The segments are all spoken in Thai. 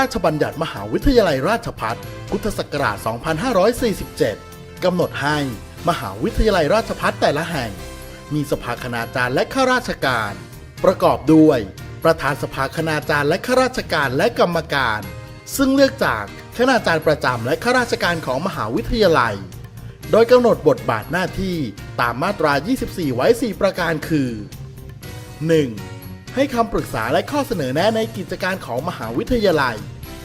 ราชบัญญัติมหาวิทยาลัยราชภัฏพุทธศักราช 2547 กำหนดให้มหาวิทยาลัยราชภัฏแต่ละแห่ง มีสภาคณาจารย์และข้าราชการ ประกอบด้วย ประธานสภาคณาจารย์และข้าราชการและกรรมการ ซึ่งเลือกจากคณาจารย์ประจำและข้าราชการของมหาวิทยาลัย โดยกำหนดบทบาทหน้าที่ตามมาตรา 24 ไว้ 4 ประการคือ 1. ให้คำปรึกษาและข้อเสนอแนะในกิจการของมหาวิทยาลัย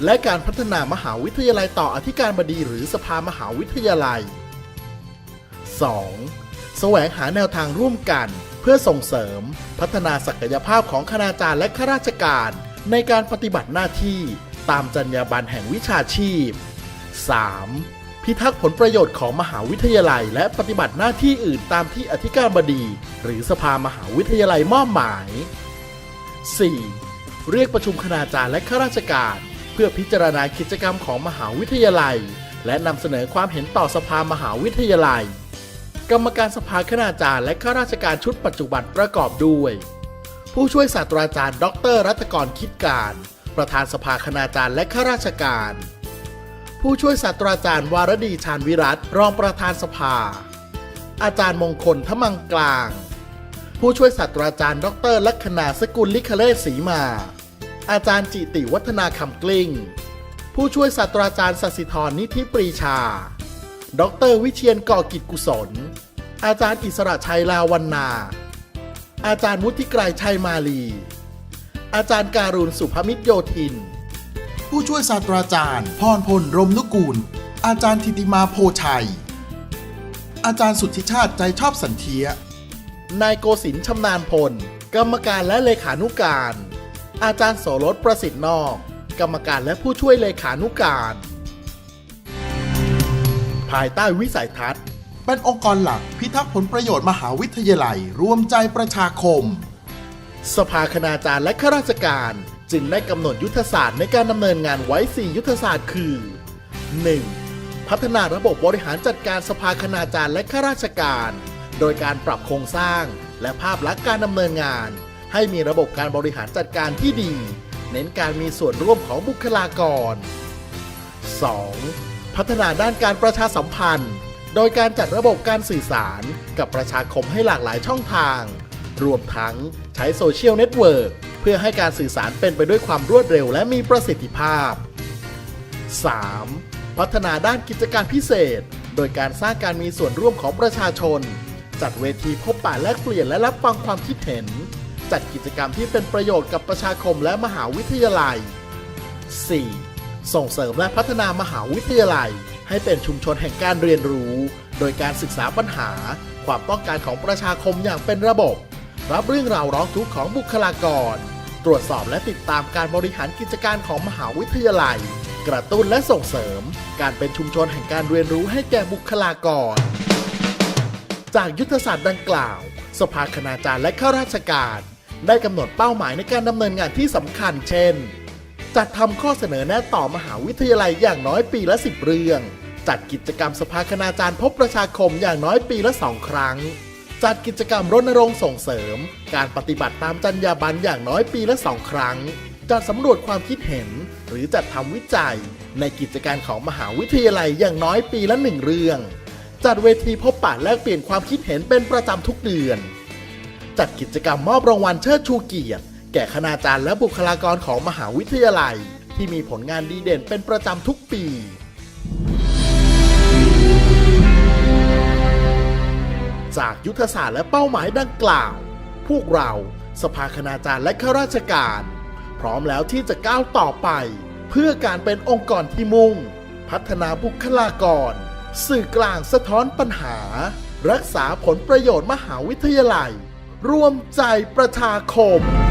และการพัฒนามหาวิทยาลัยต่ออธิการบดีหรือสภามหาวิทยาลัย 2. แสวงหาแนวทางร่วมกัน เพื่อส่งเสริม พัฒนาศักยภาพของคณาจารย์และข้าราชการ ในการปฏิบัติหน้าที่ตามจรรยาบรรณแห่งวิชาชีพ 3. พิทักษ์ผลประโยชน์ของมหาวิทยาลัย และปฏิบัติหน้าที่อื่นตามที่อธิการบดี หรือสภามหาวิทยาลัยมอบหมาย 4. เรียกประชุมคณาจารย์และข้าราชการ เพื่อพิจารณากิจกรรมของมหาวิทยาลัย และนำเสนอความเห็นต่อสภามหาวิทยาลัย กรรมการสภาคณาจารย์และข้าราชการชุดปัจจุบันประกอบด้วย ผู้ช่วยศาสตราจารย์ ดร รัตกรคิดการ ประธานสภาคณาจารย์และข้าราชการ ผู้ช่วยศาสตราจารย์วารดีชาญวิรัตรองประธานสภา อาจารย์มงคลทมังกลาง ผู้ช่วยศาสตราจารย์ ดรลัคนาสกุลลิคเลศศรีมา อาจารย์จิติวัฒนาคำกลิ้ง ผู้ช่วยศาสตราจารย์สสิธรนิธิปรีชา ดรวิเชียนก่อกิจกุศล อาจารย์อิสระชัยลาวันนา อาจารย์วุฒิไกรชัยมาลี อาจารย์การุณสุภมิตรโยธิน ผู้ช่วยศาสตราจารย์พรพลรมนุกูล อาจารย์ธิติมาโพชัย อาจารย์สุทธิชาติใจชอบสันเทีย นายโกศินชำนาญพล กรรมการและเลขานุการ อาจารย์โสรสประสิทธิ์นอก กรรมการและผู้ช่วยเลขานุการ ภายใต้วิสัยทัศน์ เป็นองค์กรหลักพิทักษ์ผลประโยชน์มหาวิทยาลัย รวมใจประชาคม สภาคณาจารย์และข้าราชการจึงได้กำหนดยุทธศาสตร์ในการดำเนินงานไว้ 4 ยุทธศาสตร์คือ 1. พัฒนาระบบบริหารจัดการสภาคณาจารย์และข้าราชการ โดยการปรับโครงสร้าง และภาพลักษณ์การดำเนินงาน ให้มีระบบการบริหารจัดการที่ดี เน้นการมีส่วนร่วมของบุคลากร 2. พัฒนาด้านการประชาสัมพันธ์ โดยการจัดระบบการสื่อสารกับประชาคมให้หลากหลายช่องทาง รวมทั้งใช้โซเชียลเน็ตเวิร์กเพื่อให้การสื่อสารเป็นไปด้วยความรวดเร็วและมีประสิทธิภาพ 3. พัฒนาด้านกิจการพิเศษ โดยการสร้างการมีส่วนร่วมของประชาชน จัดเวทีพบปะแลกเปลี่ยนและรับฟังความคิดเห็น จัดกิจกรรมที่เป็นประโยชน์กับประชาคมและมหาวิทยาลัย 4. ส่งเสริมและพัฒนามหาวิทยาลัย ให้เป็นชุมชนแห่งการเรียนรู้ โดยการศึกษาปัญหา ความต้องการของประชาคมอย่างเป็นระบบ รับเรื่องราวร้องทุกข์ของบุคลากร ตรวจสอบและติดตามการบริหารกิจการของมหาวิทยาลัย กระตุ้นและส่งเสริม การเป็นชุมชนแห่งการเรียนรู้ให้แก่บุคลากร จากยุทธศาสตร์ดังกล่าว สภาคณาจารย์และข้าราชการ ได้กำหนดเป้าหมายในการดำเนินงานที่สำคัญเช่น จัดทำข้อเสนอแนะต่อมหาวิทยาลัยอย่างน้อยปีละ 10 เรื่อง จัดกิจกรรมสภาคณาจารย์พบประชาคมอย่างน้อยปีละ2ครั้ง จัดกิจกรรมรณรงค์ส่งเสริม การปฏิบัติตามจรรยาบรรณอย่างน้อยปีละ2ครั้ง จัดสำรวจความคิดเห็น หรือจัดทำวิจัย ในกิจการของมหาวิทยาลัยอย่างน้อยปีละหนึ่งเรื่อง จัดเวทีพบปะแลกเปลี่ยนความคิดเห็นเป็นประจำทุกเดือน จัดกิจกรรมมอบรางวัลเชิดชูเกียรติ แก่คณาจารย์และบุคลากรของมหาวิทยาลัย ที่มีผลงานดีเด่นเป็นประจำทุกปีจากยุทธศาสตร์และเป้าหมายดังกล่าว พวกเราสภาคณาจารย์และข้าราชการ พร้อมแล้วที่จะก้าวต่อไป เพื่อการเป็นองค์กรที่มุ่ง พัฒนาบุคลากร สื่อกลางสะท้อนปัญหา รักษาผลประโยชน์มหาวิทยาลัยรวมใจประชาคม